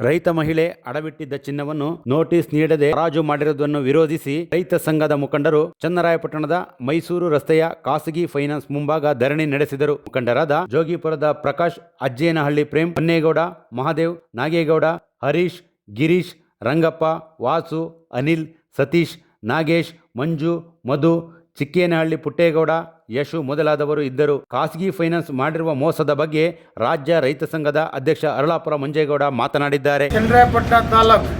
ರೈತ ಮಹಿಳೆ ಅಡವಿಟ್ಟಿದ್ದ ಚಿನ್ನವನ್ನು ನೋಟಿಸ್ ನೀಡದೆ ಹರಾಜು ಮಾಡಿರುವುದನ್ನು ವಿರೋಧಿಸಿ ರೈತ ಸಂಘದ ಮುಖಂಡರು ಚನ್ನರಾಯಪಟ್ಟಣದ ಮೈಸೂರು ರಸ್ತೆಯ ಖಾಸಗಿ ಫೈನಾನ್ಸ್ ಮುಂಭಾಗ ಧರಣಿ ನಡೆಸಿದರು. ಮುಖಂಡರಾದ ಜೋಗಿಪುರದ ಪ್ರಕಾಶ್, ಅಜ್ಜೇನಹಳ್ಳಿ ಪ್ರೇಮ್, ಪನ್ನೇಗೌಡ, ಮಹಾದೇವ್, ನಾಗೇಗೌಡ, ಹರೀಶ್, ಗಿರೀಶ್, ರಂಗಪ್ಪ, ವಾಸು, ಅನಿಲ್, ಸತೀಶ್, ನಾಗೇಶ್, ಮಂಜು, ಮಧು, ಚಿಕ್ಕೇನಹಳ್ಳಿ ಪುಟ್ಟೇಗೌಡ ಯಶು ಮೊದಲಾದವರು ಇದ್ದರು. ಖಾಸಗಿ ಫೈನಾನ್ಸ್ ಮಾಡಿರುವ ಮೋಸದ ಬಗ್ಗೆ ರಾಜ್ಯ ರೈತ ಸಂಘದ ಅಧ್ಯಕ್ಷ ಅರಳಾಪುರ ಮಂಜೇಗೌಡ ಮಾತನಾಡಿದ್ದಾರೆ. Chandrapattana taluk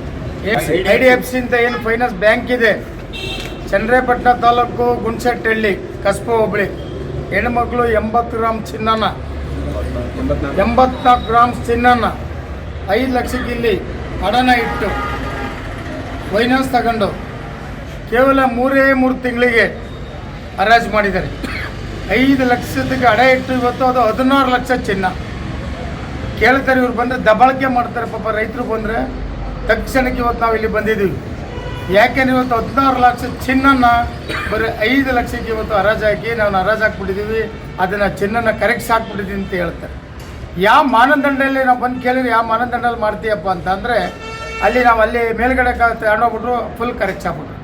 I D F C ಅಂತ ಏನು ಫೈನಾನ್ಸ್ ಬ್ಯಾಂಕ್ ಇದೆ. ಚನ್ನರಾಯಪಟ್ಟಣ ತಾಲೂಕು ಗುಣಸೆಟ್ಟಹಳ್ಳಿ ಕಸ್ಬ ಹೋಬಳಿ. ಹೆಣ್ಮಕ್ಳು ಎಂಬತ್ತು ಗ್ರಾಮ್ ಚಿನ್ನನ. ಎಂಬತ್ನಾಲ್ಕು ಗ್ರಾಮ್ ಚಿನ್ನನ. ಐದು ಲಕ್ಷಕ್ಕೆ ಇಲ್ಲಿ ಹಣನ ಇಟ್ಟು ಫೈನಾನ್ಸ್ ತಗೊಂಡು ಕೇವಲ ಮೂರೇ ಮೂರು ತಿಂಗಳಿಗೆ ಹರಾಜು ಮಾಡಿದ್ದಾರೆ. ಐದು ಲಕ್ಷದಕ್ಕೆ ಅಡ ಇಟ್ಟು ಇವತ್ತು ಅದು ಹದಿನಾರು ಲಕ್ಷ ಚಿನ್ನ. ಕೇಳ್ತಾರೆ ಇವ್ರು ಬಂದರೆ ದಬಾಳಿಕೆ ಮಾಡ್ತಾರೆ ಪಾಪ ರೈತರು ಬಂದರೆ. ತಕ್ಷಣಕ್ಕೆ ಇವತ್ತು ನಾವು ಇಲ್ಲಿ ಬಂದಿದ್ದೀವಿ. ಯಾಕೆಂದ್ರೆ ಇವತ್ತು ಹದಿನಾರು ಲಕ್ಷ ಚಿನ್ನನ ಬರೀ ಐದು ಲಕ್ಷಕ್ಕೆ ಇವತ್ತು ಹರಾಜು ಹಾಕಿ ನಾವು ಹರಾಜು ಹಾಕ್ಬಿಟ್ಟಿದ್ದೀವಿ. ಅದನ್ನು ಚಿನ್ನನ ಕರೆಕ್ಟ್ಸ್ ಹಾಕ್ಬಿಟ್ಟಿದ್ದೀವಿ ಅಂತ ಹೇಳ್ತಾರೆ. ಯಾವ ಮಾನದಂಡದಲ್ಲಿ ನಾವು ಬಂದು ಕೇಳಿದ್ರೆ ಯಾವ ಮಾನದಂಡದಲ್ಲಿ ಮಾಡ್ತೀಯಪ್ಪ ಅಂತ ಅಂದರೆ ಅಲ್ಲಿ ನಾವು ಅಲ್ಲಿ ಮೇಲ್ಗಡೆ ತಗೊಂಡೋಗ್ಬಿಟ್ರು ಫುಲ್ ಕರೆಕ್ಟ್ ಹಾಕ್ಬಿಟ್ರು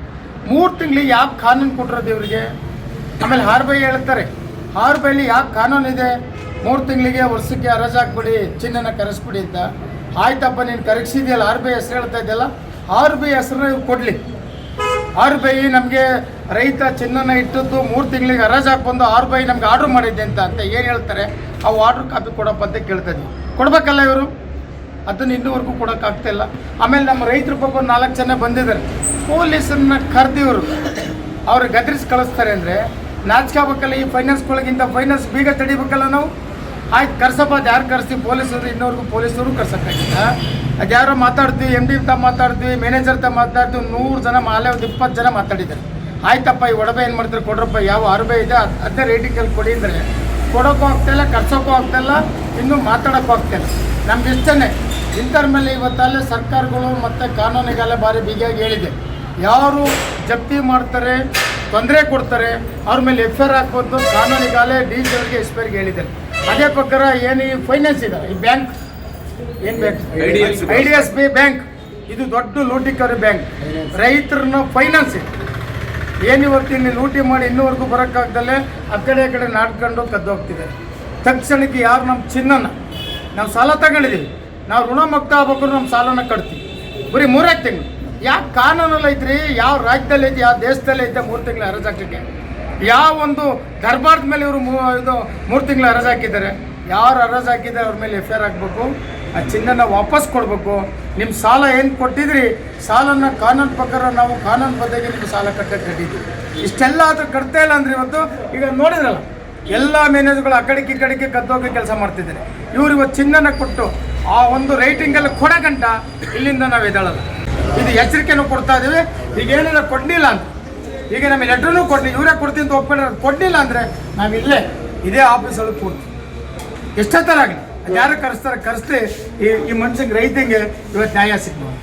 ಮೂರು ತಿಂಗಳಿಗೆ ಯಾವ ಕಾನೂನು ಕೊಟ್ಟಿರೋದು ಇವರಿಗೆ? ಆಮೇಲೆ ಹಾರ್ಬೈ ಹೇಳ್ತಾರೆ ಹಾರ್ಬೈಲಿ ಯಾವ ಕಾನೂನು ಕಾನೂನಿದೆ ಮೂರು ತಿಂಗಳಿಗೆ ವರ್ಷಕ್ಕೆ ಅರಜು ಹಾಕ್ಬಿಡಿ, ಚಿನ್ನನ ಕರೆಸ್ಬಿಡಿ ಅಂತ. ಆಯ್ತಪ್ಪ, ನೀನು ಕರೆಕ್ಸಿದೆಯಲ್ಲ ಆರ್ ಬಿ ಹೆಸರು ಹೇಳ್ತಾ ಇದೆಯಲ್ಲ ಆರ್ ಬಿ ಹೆಸರು ಕೊಡಲಿ. ಆರ್ ಬೈ ನಮಗೆ ರೈತ ಚಿನ್ನನ ಇಟ್ಟದ್ದು ಮೂರು ತಿಂಗಳಿಗೆ ಅರಜು ಹಾಕ್ಬಂದು ಆರ್ ಬೈ ನಮ್ಗೆ ಆರ್ಡ್ರ್ ಮಾಡಿದ್ದೆ ಅಂತ ಅಂತ ಏನು ಹೇಳ್ತಾರೆ? ಅವು ಆರ್ಡ್ರ್ ಕಾಪಿ ಕೊಡಪ್ಪ ಅಂತ ಕೇಳ್ತಾ ಇದ್ವಿ ಕೊಡಬೇಕಲ್ಲ ಇವರು? ಅದನ್ನು ಇನ್ನೂವರೆಗೂ ಕೊಡೋಕ್ಕಾಗ್ತಾಯಿಲ್ಲ ಆಮೇಲೆ ನಮ್ಮ ರೈತರು ಪಾಪ ನಾಲ್ಕು ಜನ ಬಂದಿದ್ದಾರೆ. ಪೊಲೀಸನ್ನ ಕರೆದಿವರು. ಅವ್ರಿಗೆ ಗದ್ರಿಸಿ ಕಳಿಸ್ತಾರೆ ಅಂದರೆ ನಾಚ್ಕೋಬೇಕಲ್ಲ ಈ ಫೈನಾನ್ಸ್ಗಳಿಗಿಂತ ಫೈನಾನ್ಸ್ ಬೀಗ ತಡಿಬೇಕಲ್ಲ ನಾವು? ಆಯ್ತು ಕರ್ಸಪ್ಪ, ಅದು ಯಾರು ಕರ್ಸಿ? ಪೊಲೀಸರು, ಇನ್ನೋರ್ಗು ಪೊಲೀಸರು ಕರ್ಸೋಕ್ಕಾಗಿಲ್ಲ. ಅದು ಯಾರೋ ಮಾತಾಡ್ತೀವಿ ಎಂ ಡಿ ತ ಮಾತಾಡ್ತೀವಿ ಮ್ಯಾನೇಜರ್ ತ ಮಾತಾಡ್ತೀವಿ ನೂರು ಜನ ಮಾಲೆ, ಒಂದು ಇಪ್ಪತ್ತು ಜನ ಮಾತಾಡಿದ್ದಾರೆ. ಆಯ್ತಪ್ಪ, ಈ ಒಡಬೆ ಏನು ಮಾಡ್ತಾರೆ? ಕೊಡ್ರಪ್ಪ, ಯಾವ ಅರ್ಬೆ ಇದೆ? ಅದೇ ರೇಟಿಂಗಲ್ಲಿ ಕೊಡಿ ಅಂದರೆ ಕೊಡೋಕ್ಕೂ ಆಗ್ತಾಯಿಲ್ಲ ಕರ್ಸೋಕ್ಕೂ ಆಗ್ತಾಯಿಲ್ಲ ಇನ್ನೂ ಮಾತಾಡೋಕ್ಕೂ ಆಗ್ತಾಯಿಲ್ಲ ನಮ್ಗೆ ಇಷ್ಟನೇ. ಇಂಥರ ಮೇಲೆ ಇವತ್ತಲ್ಲೇ ಸರ್ಕಾರಗಳು ಮತ್ತು ಕಾನೂನಿಗೆಲ್ಲ ಭಾರಿ ಬಿಗಿಯಾಗಿ ಹೇಳಿದೆ. ಯಾರು ಜಪ್ತಿ ಮಾಡ್ತಾರೆ ತೊಂದರೆ ಕೊಡ್ತಾರೆ ಅವ್ರ ಮೇಲೆ ಎಫ್ ಐ ಆರ್ ಹಾಕ್ಬೋದು ಕಾನೂನಿಗಾಲೇ ಡಿ ಸಿ ಅವ್ರಿಗೆ ಎಸ್ ಪಿ ಹೇಳಿದ್ದಾರೆ ಅದೇ ಪ್ರಕಾರ ಏನು ಈ ಫೈನಾನ್ಸ್ ಇದೆ ಈ ಬ್ಯಾಂಕ್ ಏನು bank I D S B bank ಇದು ದೊಡ್ಡ ಲೂಟಿಕರ ಬ್ಯಾಂಕ್ ರೈತರನ್ನ ಫೈನಾನ್ಸ್ ಇದೆ. ಏನು ಇವತ್ತು ಇಲ್ಲಿ ಲೂಟಿ ಮಾಡಿ ಇನ್ನೂವರೆಗೂ ಬರೋಕ್ಕಾಗ್ದಲ್ಲೇ ಆ ಕಡೆ ಈ ಕಡೆ ನಾಡ್ಕೊಂಡು ಕದ್ದು ಹೋಗ್ತಿದೆ ತಕ್ಷಣಕ್ಕೆ ಯಾರು ನಮ್ಮ ಚಿನ್ನನ? ನಾವು ಸಾಲ ತಗೊಂಡಿದ್ದೀವಿ ನಾವು ಋಣಮುಕ್ತ ಆಗ್ಬೇಕು ನಮ್ಮ ಸಾಲನ ಕಟ್ತೀವಿ. ಬರೀ ಮೂರೇ ತಿಂಗಳು. ಯಾವ ಕಾನೂನಲ್ಲಿ ಐತ್ರಿ ಯಾವ ರಾಜ್ಯದಲ್ಲಿ ಐತಿ ಯಾವ ದೇಶದಲ್ಲಿ ಐತೆ ಮೂರು ತಿಂಗಳ ಹರಾಜು ಹಾಕಲಿಕ್ಕೆ ಯಾವ ಒಂದು ದರ್ಬಾರ್ದ ಮೇಲೆ ಇವರು ಇದು ಮೂರು ತಿಂಗಳ ಹರಾಜು ಹಾಕಿದ್ದಾರೆ? ಯಾರು ಅರಜ ಹಾಕಿದ್ದಾರೆ ಅವ್ರ ಮೇಲೆ ಎಫ್ ಐ ಆರ್ ಹಾಕ್ಬೇಕು? ಆ ಚಿನ್ನನ ವಾಪಸ್ ಕೊಡಬೇಕು? ನಿಮ್ಮ ಸಾಲ ಏನು ಕೊಟ್ಟಿದ್ರಿ? ಸಾಲನ ಕಾನೂನು ಪ್ರಕಾರ ನಾವು ಕಾನೂನು ಬದ್ಧಗೆ ನಿಮ್ಮ ಸಾಲ ಕಟ್ಟಕ್ಕೆ ಕಟ್ಟಿದ್ದೀವಿ ಇಷ್ಟೆಲ್ಲ ಆದರೂ ಕಟ್ತಾ ಇಲ್ಲ ಅಂದ್ರೆ ಇವತ್ತು ಈಗ ನೋಡಿದ್ರಲ್ಲ, ಎಲ್ಲ ಮ್ಯಾನೇಜರ್ಗಳು ಆ ಕಡೆಗೆ ಈ ಕಡೆಗೆ ಕದ್ದೋಗಿ ಕೆಲಸ ಮಾಡ್ತಿದ್ದಾರೆ. ಇವರು ಇವತ್ತು ಚಿನ್ನನ ಕೊಟ್ಟು ಆ ಒಂದು ರೈಟಿಂಗಲ್ಲಿ ಕೊಡಗಂಟ, ಇಲ್ಲಿಂದ ನಾವು ಎದ್ದೇಳಲ್ಲ. ಇದು ಎಚ್ಚರಿಕೆನೂ ಕೊಡ್ತಾ ಇದ್ದೀವಿ ಈಗ ಏನಾರ ಕೊಡಲಿಲ್ಲ ಅಂತ. ಈಗ ನಮಗೆ ಲೆಟ್ರನ್ನೂ ಕೊಡಲಿ ಇವರೇ ಕೊಡ್ತೀನಿ ಅಂತ ಒಪ್ಪಿದ್ರೆ ಕೊಡಲಿಲ್ಲ ಅಂದರೆ ನಾವು ಇಲ್ಲೇ, ಇದೇ ಆಫೀಸಲ್ಲಿ ಕೂಡ್ತೀವಿ ಎಷ್ಟೊತ್ತರಾಗಲಿ? ಯಾರು ಕರೆಸ್ತಾರೆ? ಕರೆಸ್ಲಿ ಈ ಈ ಮನುಷ್ಯಂಗೆ ರೈತಂಗೆ ಇವತ್ತು ನ್ಯಾಯ ಸಿಗ್ಬೋದು.